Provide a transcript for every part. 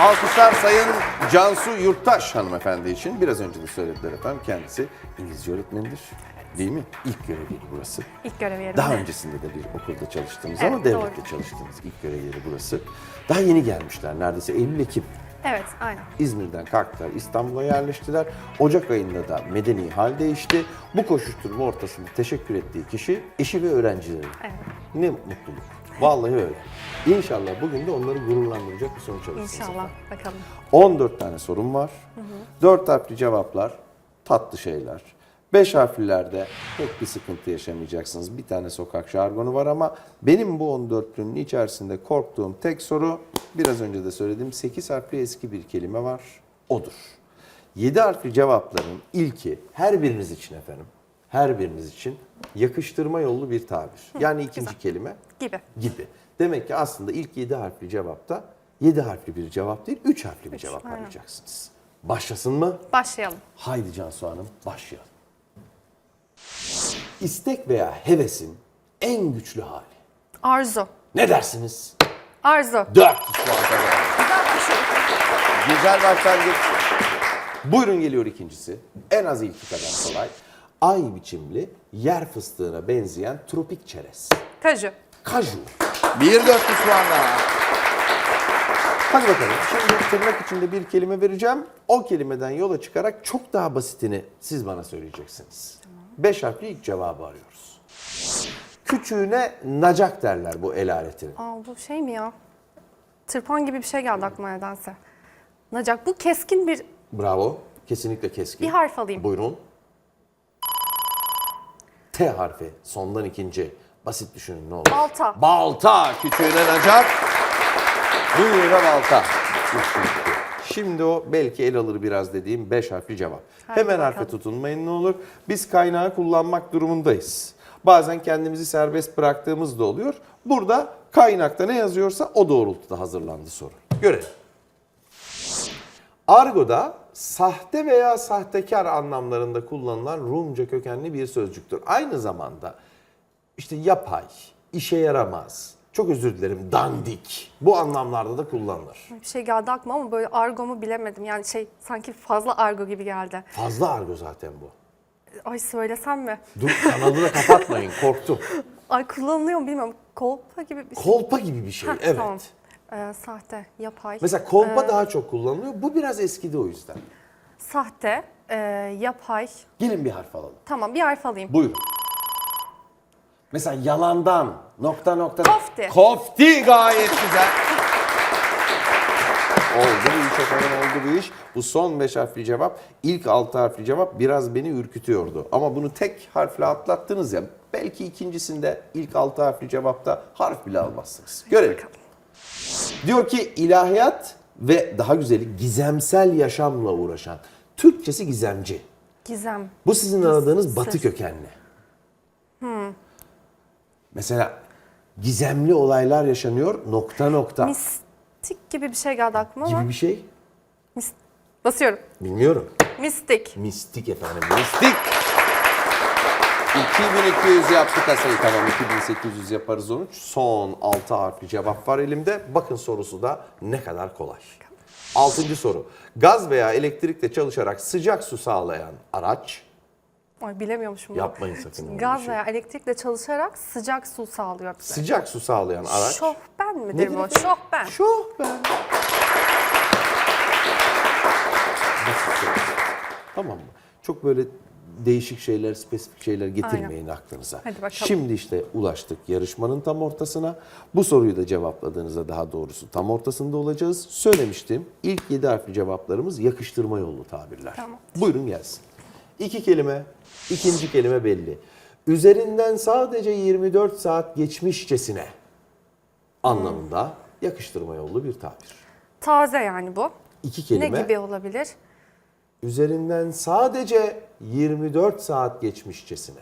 Alkışlar Sayın Cansu Yurttaş hanımefendi için. Biraz önce de söylediler efendim. Kendisi İngilizce öğretmenidir. Değil mi? İlk görev yeri burası. İlk görev yerim. Daha öncesinde de bir okulda çalıştınız ama Evet, devlette doğru. çalıştınız. İlk görev yeri burası. Daha yeni gelmişler. Neredeyse Eylül-Ekim. Evet, aynen. İzmir'den kalktılar, İstanbul'a yerleştiler. Ocak ayında da medeni hal değişti. Bu koşuşturma ortasında teşekkür ettiği kişi eşi ve öğrencileri. Evet. Ne mutluluk. Vallahi öyle. İnşallah bugün de onları gururlandıracak bir sonuç alırsınız. İnşallah. Bakalım. 14 tane sorum var. 4 harfli cevaplar, tatlı şeyler. 5 harflilerde pek bir sıkıntı yaşamayacaksınız. Bir tane sokak jargonu var ama benim bu 14'lünün içerisinde korktuğum tek soru biraz önce de söylediğim 8 harfli eski bir kelime var. Odur. 7 harfli cevapların ilki her biriniz için efendim. Her biriniz için yakıştırma yollu bir tabir. Yani ikinci kelime Gibi. gibi. Demek ki aslında ilk 7 harfli cevapta 7 harfli bir cevap değil 3 harfli bir cevap aynen. arayacaksınız. Başlasın mı? Başlayalım. Haydi Cansu Hanım başlayalım. İstek veya hevesin en güçlü hali. Arzu. Ne dersiniz? Arzu. 400 puan kazandı. Güzel bir şey. Güzel başlangıç. Buyurun geliyor ikincisi. En az ilki kadar kolay. Ay biçimli, yer fıstığına benzeyen tropik çerez. Kaju. Kaju. Bir 400 puan daha. Hadi bakalım. Şimdi tırnak içinde bir kelime vereceğim. O kelimeden yola çıkarak çok daha basitini siz bana söyleyeceksiniz. Beş harfli ilk cevabı arıyoruz. Küçüğüne nacak derler bu el aletinin. Aa bu şey mi ya? Tırpan gibi bir şey geldi aklıma nedense. Nacak. Bu keskin bir Bravo. Kesinlikle keskin. Bir harf alayım. Buyurun. T harfi. Sondan ikinci. Basit düşünün ne olur. Balta. Balta. Küçüğüne nacak. Büyüğüne balta. Şimdi o belki el alır biraz dediğim 5 harfli cevap. Hadi Hemen harfe bakalım. tutunmayın ne olur. Biz kaynağı kullanmak durumundayız. Bazen kendimizi serbest bıraktığımız da oluyor. Burada kaynakta ne yazıyorsa o doğrultuda hazırlandı soru. Görelim. Argo'da sahte veya sahtekar anlamlarında kullanılan Rumca kökenli bir sözcüktür. Aynı zamanda işte yapay, işe yaramaz, çok özür dilerim dandik bu anlamlarda da kullanılır. bir şey geldi aklıma ama böyle argo mu bilemedim. Yani şey sanki fazla argo gibi geldi. Fazla argo zaten bu. Ay söylesem mi? Dur kanalı da kapatmayın korktum. Ay kullanılıyor mu bilmiyorum. Kolpa gibi bir şey. Kolpa gibi bir şey Heh, evet. Tamam. Ee, sahte, yapay. Mesela kolpa daha çok kullanılıyor. Bu biraz eskidi o yüzden. Sahte, e, yapay. Gelin bir harf alalım. Tamam bir harf alayım. Buyurun. Mesela yalandan nokta nokta. Kofti. Kofti gayet güzel. Oldu bu iş efendim oldu bu iş. Bu son beş harfli cevap. ilk altı harfli cevap biraz beni ürkütüyordu. Ama bunu tek harfle atlattınız ya. Belki ikincisinde ilk altı harfli cevapta harf bile almazsınız. Görelim. Diyor ki ilahiyat ve daha güzeli gizemsel yaşamla uğraşan. Türkçesi gizemci. Gizem. Bu sizin aradığınız batı Sır. kökenli. Mesela gizemli olaylar yaşanıyor nokta nokta Mistik gibi bir şey geldi aklıma ama. gibi bir şey. Mis- Basıyorum. Bilmiyorum. Mistik. Mistik efendim mistik. 2200 yaptı kasayı tamam 2800 yaparız onu. Son 6 harfli cevap var elimde. Bakın sorusu da ne kadar kolay. Altıncı soru. Gaz veya elektrikle çalışarak sıcak su sağlayan araç Ay bilemiyormuşum. bunu. Yapmayın sakın öyle bir Gaz şey. veya elektrikle çalışarak sıcak su sağlıyor bize. sıcak su sağlayan araç. Şofben midir Nedir bu? efendim? Şofben. Şofben. Basit soru. Tamam mı? Çok böyle değişik şeyler, spesifik şeyler getirmeyin aklınıza. Hadi bakalım. Şimdi işte ulaştık yarışmanın tam ortasına. Bu soruyu da cevapladığınızda daha doğrusu tam ortasında olacağız. Söylemiştim. İlk 7 harfli cevaplarımız yakıştırma yollu tabirler. Tamam. Buyurun gelsin. İki kelime, ikinci kelime belli. Üzerinden sadece 24 saat geçmişçesine anlamında yakıştırma yollu bir tabir. Taze yani bu. İki kelime. Ne gibi olabilir? Üzerinden sadece 24 saat geçmişçesine.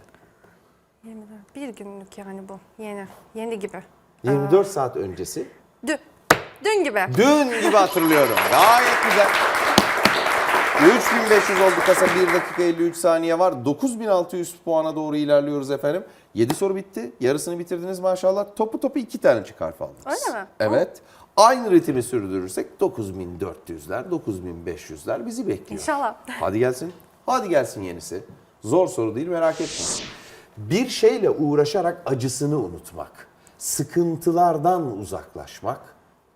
24. Bir günlük yani bu. Yeni. Yeni gibi. 24 saat öncesi. Dün. Dün gibi. Dün gibi hatırlıyorum. Gayet güzel. 3500 oldu kasa 1 dakika 53 saniye var. 9600 puana doğru ilerliyoruz efendim. 7 soru bitti. Yarısını bitirdiniz maşallah. Topu topu 2 tane harf aldınız. Öyle mi? Evet. Aynı ritmi sürdürürsek 9400'ler, 9500'ler bizi bekliyor. İnşallah. Hadi gelsin. Hadi gelsin yenisi. Zor soru değil merak etme. Bir şeyle uğraşarak acısını unutmak, sıkıntılardan uzaklaşmak,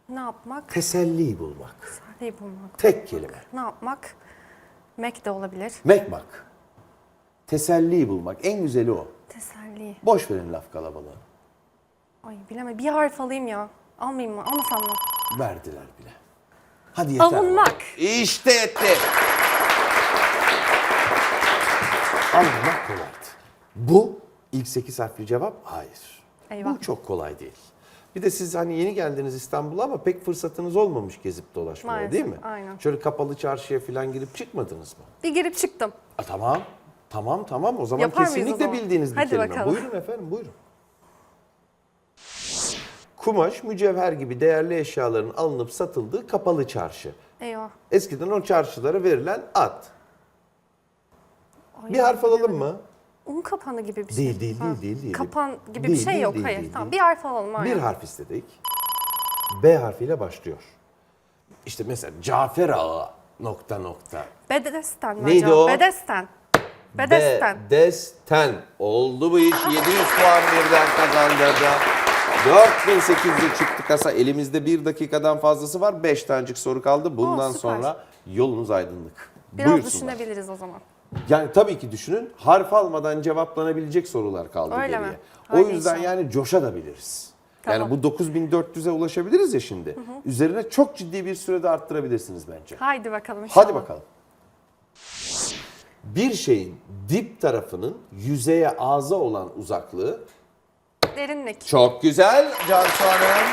Ne yapmak? teselli bulmak. Sarıyı bulmak. Tek kelime. Ne yapmak? Mek de olabilir. Mekmak. Teselli bulmak. En güzeli o. Teselli. Boş verin laf kalabalığı. Ay bilemedim. Bir harf alayım ya. Almayayım mı? Almasam mı? Verdiler bile. Hadi yeter. Avunmak. İşte yetti. Avunmak kolaydı. Bu ilk 8 harfli cevap hayır. Eyvah. Bu çok kolay değil. Bir de siz hani yeni geldiniz İstanbul'a ama pek fırsatınız olmamış gezip dolaşmaya Maalesef, değil mi? aynen. Şöyle kapalı çarşıya falan girip çıkmadınız mı? Bir girip çıktım. A, tamam. Tamam tamam o zaman Yapar mıyız o kesinlikle zaman? bildiğiniz bir Hadi kelime. bakalım. Buyurun efendim buyurun. Kumaş, mücevher gibi değerli eşyaların alınıp satıldığı kapalı çarşı. Eyvah. Eskiden o çarşılara verilen ad. Ay, Bir harf alalım mı? Un kapanı gibi bir şey. Değil, değil, değil, değil. Kapan gibi Değil, bir şey değil, yok. değil, Hayır. değil, tamam. değil. Bir harf alalım. aynen. Bir harf istedik. B harfiyle başlıyor. İşte mesela Cafer Ağa nokta nokta. Bedesten mi Neydi acaba? o? Bedesten. Bedesten. Bedesten. Oldu bu iş. 700 puan birden kazandırdı. 4800'e çıktı kasa. Elimizde bir dakikadan fazlası var. 5 tanecik soru kaldı. Bundan süper. sonra yolunuz aydınlık. Biraz Buyursunlar. düşünebiliriz o zaman. Yani tabii ki düşünün. Harf almadan cevaplanabilecek sorular kaldı Öyle geriye. mi? O yüzden inşallah. yani coşabiliriz. Yani Tamam. bu 9400'e ulaşabiliriz ya şimdi. Üzerine çok ciddi bir sürede arttırabilirsiniz bence. Haydi bakalım inşallah. Hadi bakalım. Bir şeyin dip tarafının yüzeye ağza olan uzaklığı Derinlik. çok güzel Cansu Hanım.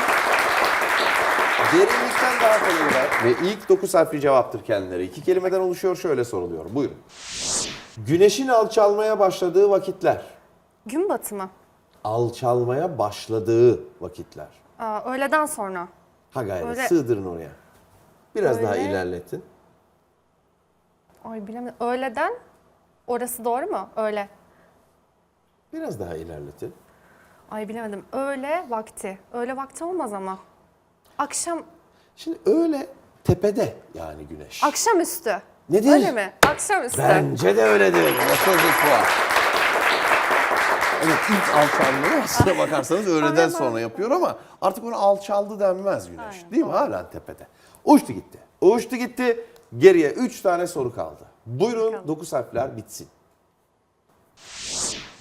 Derinlikten daha kolay var. Ve ilk 9 harfli cevaptır kendileri. İki kelimeden oluşuyor şöyle soruluyor. Buyurun. Güneşin alçalmaya başladığı vakitler. Gün batımı. Alçalmaya başladığı vakitler. Aa, öğleden sonra. Ha gayret Öyle- sığdırın oraya. Biraz daha Öyle- ilerletin. Ay bilemedim. Öğleden orası doğru mu? Öğle. Biraz daha ilerletin. Ay bilemedim. Öğle vakti. Öğle vakti olmaz ama. Akşam Şimdi öyle tepede yani güneş. akşamüstü. Nedir? Öyle mi? Akşamüstü. Bence de öyledir. 30 puan. Evet ilk alçalmayı aslına bakarsanız öğleden sonra yapıyor ama artık ona alçaldı denmez güneş. Aynen, değil mi? Halen tepede. Uçtu gitti. Uçtu gitti. Geriye 3 tane soru kaldı. Buyurun Bakalım. 9 harfler bitsin.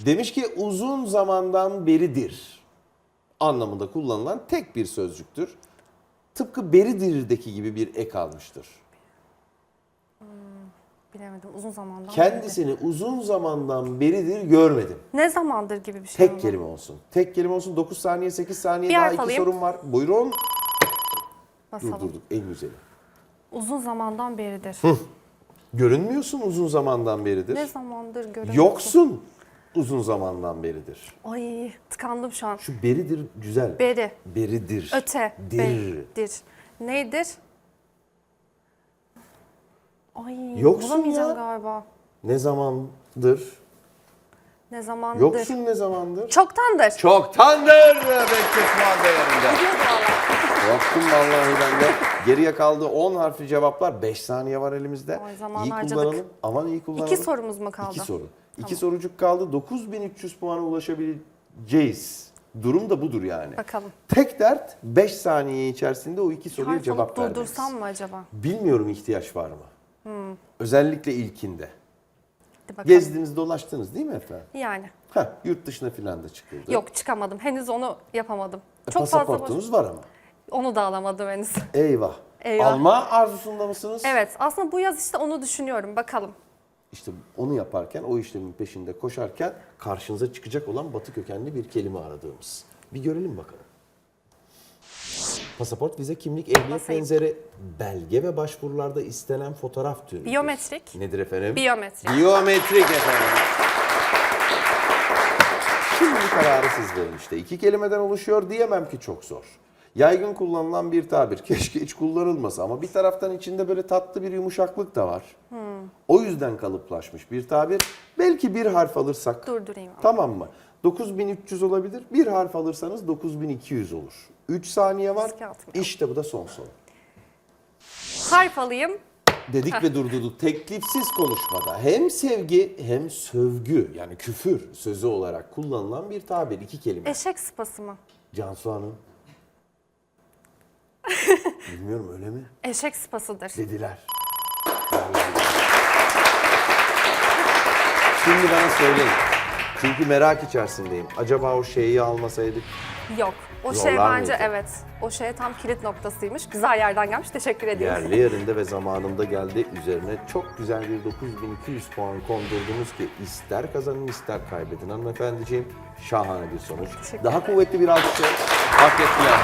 Demiş ki uzun zamandan beridir anlamında kullanılan tek bir sözcüktür. Tıpkı beridirdeki gibi bir ek almıştır. Bilemedim. Uzun zamandan. Kendisini uzun zamandan beridir görmedim. Ne zamandır gibi bir şey Tek kelime olsun. Tek kelime olsun. 9 saniye, 8 saniye Bir daha iki alayım. sorum var. Buyurun. Basalım. Durdurduk en güzeli. Uzun zamandan beridir. Görünmüyorsun uzun zamandan beridir. ne zamandır görüyorum. Yoksun uzun zamandan beridir. Ay tıkandım şu an. Şu beridir güzel. Beri. Beridir. Öte. Dir. Beridir. Neydir? Ay Yoksun bulamayacağım ya. galiba. Ne zamandır? Ne zamandır? Yoksun ne zamandır? Çoktandır. Çoktandır. Bekçi puan değerinde. Valla. Korktum vallahi ben de. Geriye kaldı 10 harfli cevaplar. 5 saniye var elimizde. Ay, zaman iyi harcadık. kullanalım. Aman iyi kullanalım. İki sorumuz mu kaldı? İki soru. İki sorucuk kaldı. 9300 puana ulaşabileceğiz. Durum da budur yani. Bakalım. Tek dert 5 saniye içerisinde o iki soruya Harf cevap vermeniz. durdursam mı acaba? Bilmiyorum ihtiyaç var mı? Hmm. Özellikle ilkinde. Hadi bakalım. Gezdiniz dolaştınız değil mi efendim? Yani. Heh, yurt dışına filan da çıkıldı. Yok çıkamadım. Henüz onu yapamadım. E, Çok fazla boş. pasaportunuz var ama. Onu da alamadım henüz. Eyvah. Eyvah. Alma arzusunda mısınız? Evet aslında bu yaz işte onu düşünüyorum. Bakalım. İşte onu yaparken, o işlemin peşinde koşarken karşınıza çıkacak olan batı kökenli bir kelime aradığımız. Bir görelim bakalım. Pasaport, vize, kimlik, ehliyet Basayım. benzeri belge ve başvurularda istenen fotoğraf türü. Biyometrik. Nedir efendim? Biyometrik. Biyometrik efendim. Şimdi kararı siz verin işte. İki kelimeden oluşuyor diyemem ki çok zor. Yaygın kullanılan bir tabir. Keşke hiç kullanılmasa ama bir taraftan içinde böyle tatlı bir yumuşaklık da var. O yüzden kalıplaşmış bir tabir. Belki bir harf alırsak Durdurayım. Tamam mı? 9300 olabilir. Bir harf alırsanız 9200 olur. 3 saniye var. İşte bu da son soru. Harf alayım. Dedik ve durdurduk. Teklifsiz konuşmada hem sevgi hem sövgü yani küfür sözü olarak kullanılan bir tabir. iki kelime. Eşek sıpası mı? Cansu Hanım. Bilmiyorum öyle mi? Eşek sıpasıdır. Dediler. Şimdi bana söyleyin. Çünkü merak içerisindeyim. Acaba o şeyi almasaydık Yok. O şey Zorlar bence mıydı? evet. O şey tam kilit noktasıymış. Güzel yerden gelmiş. Teşekkür ediyorum. yerli yerinde ve zamanında geldi. Üzerine çok güzel bir 9200 puan kondurdunuz ki ister kazanın ister kaybedin hanımefendiciğim. Şahane bir sonuç. Teşekkür Daha kuvvetli bir alkış hak ettiler.